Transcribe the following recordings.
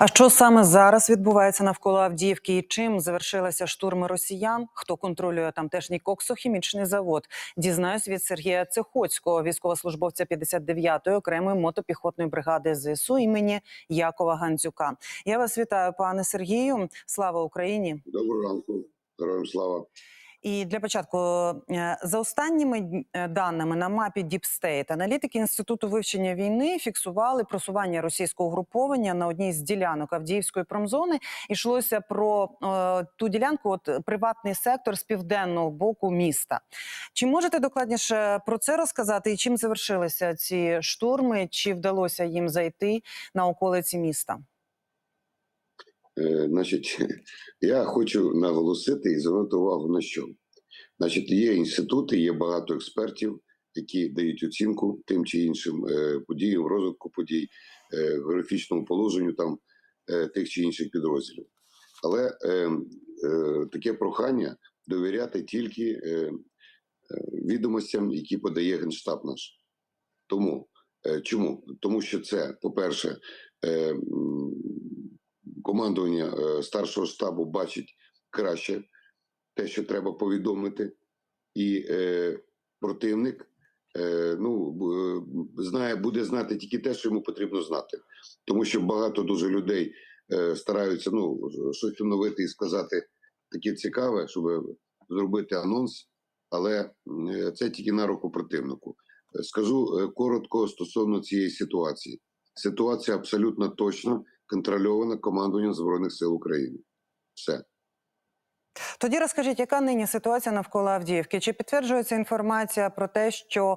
А що саме зараз відбувається навколо Авдіївки і чим завершилися штурми росіян? Хто контролює тамтешній коксохімічний завод? Дізнаюсь від Сергія Цехоцького, військовослужбовця 59-ї окремої мотопіхотної бригади ЗСУ імені Якова Гандзюка. Я вас вітаю, пане Сергію. Слава Україні! Доброго ранку, героям слава. І для початку, е, за останніми е, даними на мапі Deep State, аналітики інституту вивчення війни фіксували просування російського угруповання на одній з ділянок Авдіївської промзони. Йшлося про е, ту ділянку, от приватний сектор з південного боку міста. Чи можете докладніше про це розказати? І чим завершилися ці штурми? Чи вдалося їм зайти на околиці міста? Е, значить, я хочу наголосити і звернути увагу на що. Значить, є інститути, є багато експертів, які дають оцінку тим чи іншим е, подіям, розвитку подій, е, географічному положенню там тих чи інших підрозділів. Але е, е, таке прохання довіряти тільки е, відомостям, які подає Генштаб наш. Тому е, чому? Тому що це, по-перше, е, командування е, старшого штабу бачить краще те, що треба повідомити, і е, противник е, ну, е, знає, буде знати тільки те, що йому потрібно знати. Тому що багато дуже людей е, стараються ну, щось оновити і сказати таке цікаве, щоб зробити анонс, але е, це тільки на руку противнику. Скажу коротко стосовно цієї ситуації. Ситуація абсолютно точно контрольована командуванням Збройних сил України. Все. Тоді розкажіть, яка нині ситуація навколо Авдіївки? Чи підтверджується інформація про те, що е,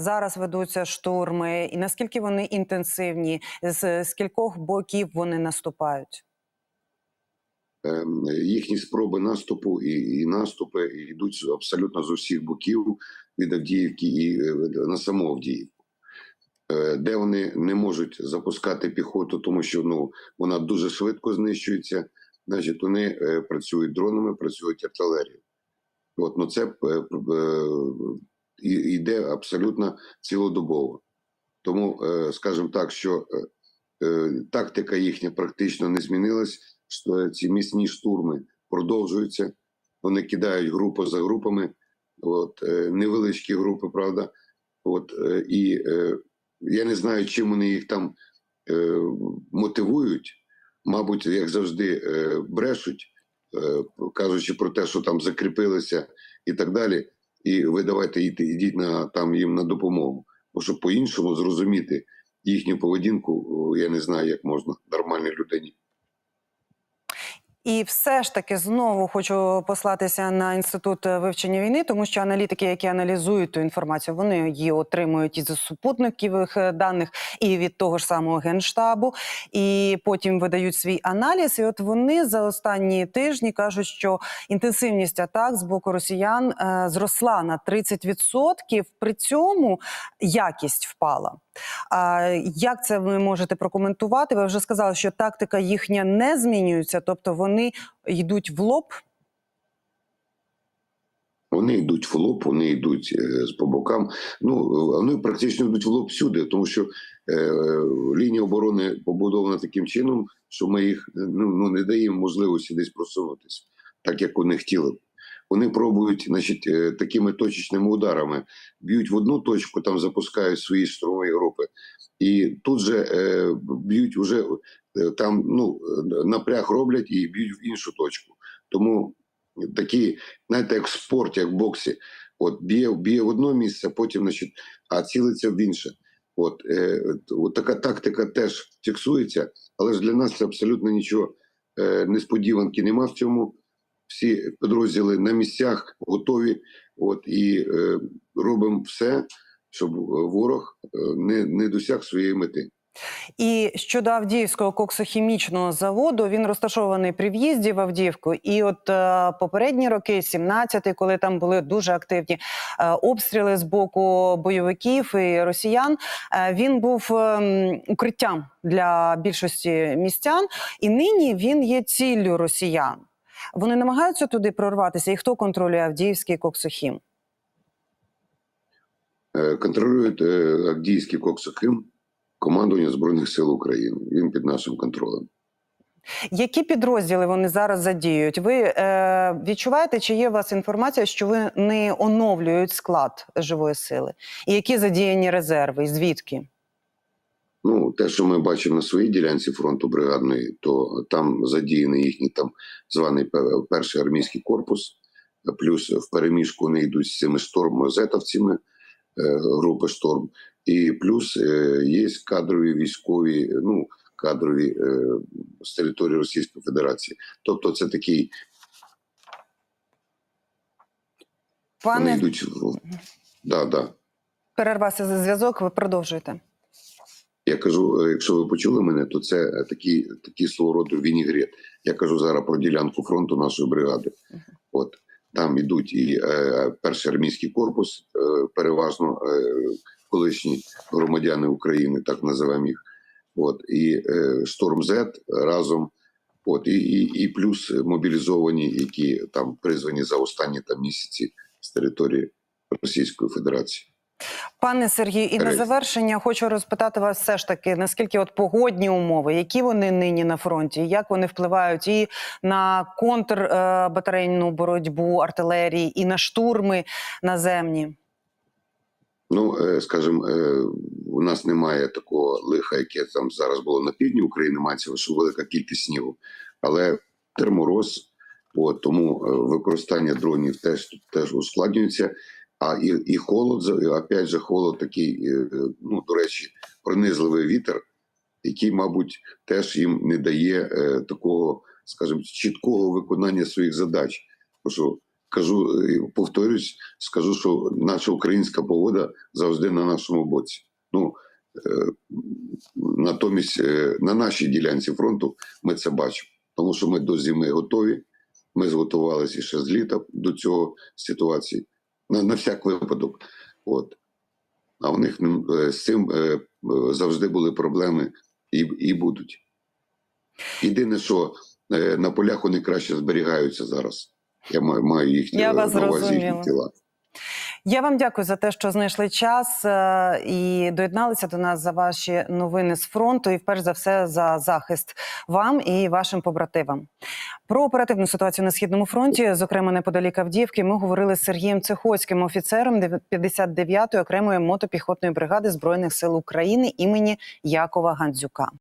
зараз ведуться штурми, і наскільки вони інтенсивні, з, з кількох боків вони наступають? Ем, їхні спроби наступу і, і наступи йдуть абсолютно з усіх боків від Авдіївки і е, на саму Авдіївку. Е, Де вони не можуть запускати піхоту, тому що ну, вона дуже швидко знищується, значить вони е, працюють дронами, працюють артилерією. От, ну це е, е, йде абсолютно цілодобово. Тому, скажімо так, що тактика їхня практично не змінилась. Ці міцні штурми продовжуються. Вони кидають групу за групами, от, невеличкі групи, правда. От, і я не знаю, чим вони їх там е, мотивують. Мабуть, як завжди, е, брешуть, е, кажучи про те, що там закріпилися і так далі. І ви давайте йти, йдіть на там їм на допомогу. Бо щоб по-іншому зрозуміти їхню поведінку, я не знаю, як можна нормальній людині. І все ж таки знову хочу послатися на інститут е, вивчення війни, тому що аналітики, які аналізують ту інформацію, вони її отримують із супутникових е, даних і від того ж самого генштабу, і потім видають свій аналіз. І от вони за останні тижні кажуть, що інтенсивність атак з боку росіян е, зросла на 30%, При цьому якість впала. А як це ви можете прокоментувати? Ви вже сказали, що тактика їхня не змінюється, тобто вони йдуть в лоб. Вони йдуть в лоб, вони йдуть е, з по бокам. Ну вони практично йдуть в лоб всюди, тому що е, лінія оборони побудована таким чином, що ми їх ну, ну не даємо можливості десь просунутися, так як вони хотіли. Вони пробують, значить, е, такими точечними ударами б'ють в одну точку, там запускають свої штурмові групи, і тут же е, б'ють уже там ну е, напряг роблять і б'ють в іншу точку. Тому такі, знаєте, як в спорті, як в боксі. От б'є, б'є в одне місце, потім, значить, а цілиться в інше. От, е, от така тактика теж фіксується, але ж для нас це абсолютно нічого е, несподіванки нема в цьому. Всі підрозділи на місцях готові, от і е, робимо все, щоб ворог е, не, не досяг своєї мети. І щодо Авдіївського коксохімічного заводу, він розташований при в'їзді в Авдіївку. І от е, попередні роки, 17-й, коли там були дуже активні е, обстріли з боку бойовиків і росіян, е, він був ем, укриттям для більшості містян, і нині він є ціллю росіян. Вони намагаються туди прорватися, і хто контролює Авдіївський коксохім? Е, контролюють е, Авдіївський коксохим. Командування Збройних сил України. Він під нашим контролем. Які підрозділи вони зараз задіють? Ви е, відчуваєте, чи є у вас інформація, що ви не оновлюють склад живої сили? І які задіяні резерви? І звідки? Ну, те, що ми бачимо на своїй ділянці фронту бригадної, то там задіяний їхній там званий перший армійський корпус, плюс в переміжку вони йдуть з цими штормозетовцями, е, групи шторм, і плюс е, є кадрові військові, ну кадрові е, з території Російської Федерації. Тобто, це такий вони Пане йдуть в да, да. перервався за зв'язок. Ви продовжуєте. Я кажу, е, якщо ви почули мене, то це е, такий, такий свого роду вінігрет. Я кажу зараз про ділянку фронту нашої бригади. От там ідуть і е, перший армійський корпус, е, переважно е, колишні громадяни України, так називаємо їх. От і е, Шторм З разом. От і, і, і плюс мобілізовані, які там призвані за останні там місяці з території Російської Федерації. Пане Сергію, і на завершення хочу розпитати вас все ж таки, наскільки от погодні умови, які вони нині на фронті, як вони впливають і на контрбатарейну боротьбу артилерії, і на штурми наземні? Ну, е, скажімо, е, у нас немає такого лиха, яке там зараз було на півдні України, мається що велика кількість снігу, але термороз, от, тому е, використання дронів теж теж ускладнюється. А і, і холод, і опять же, холод такий, ну, до речі, пронизливий вітер, який, мабуть, теж їм не дає такого, скажімо, чіткого виконання своїх задач. Тому що кажу, повторюсь, скажу, що наша українська погода завжди на нашому боці. Ну е, натомість е, на нашій ділянці фронту ми це бачимо, тому що ми до зими готові. Ми зготувалися ще з літа до цього ситуації на, на всяк випадок. От. А у них е, з цим завжди були проблеми і, і будуть. Єдине, що на полях вони краще зберігаються зараз. Я маю, маю їхні Я вас на увазі їхні зрозуміла. тіла. Я вам дякую за те, що знайшли час е, і доєдналися до нас за ваші новини з фронту, і перш за все за захист вам і вашим побратимам. Про оперативну ситуацію на східному фронті, зокрема неподалік Авдіївки, ми говорили з Сергієм Цехоцьким, офіцером 59-ї окремої мотопіхотної бригади збройних сил України імені Якова Гандзюка.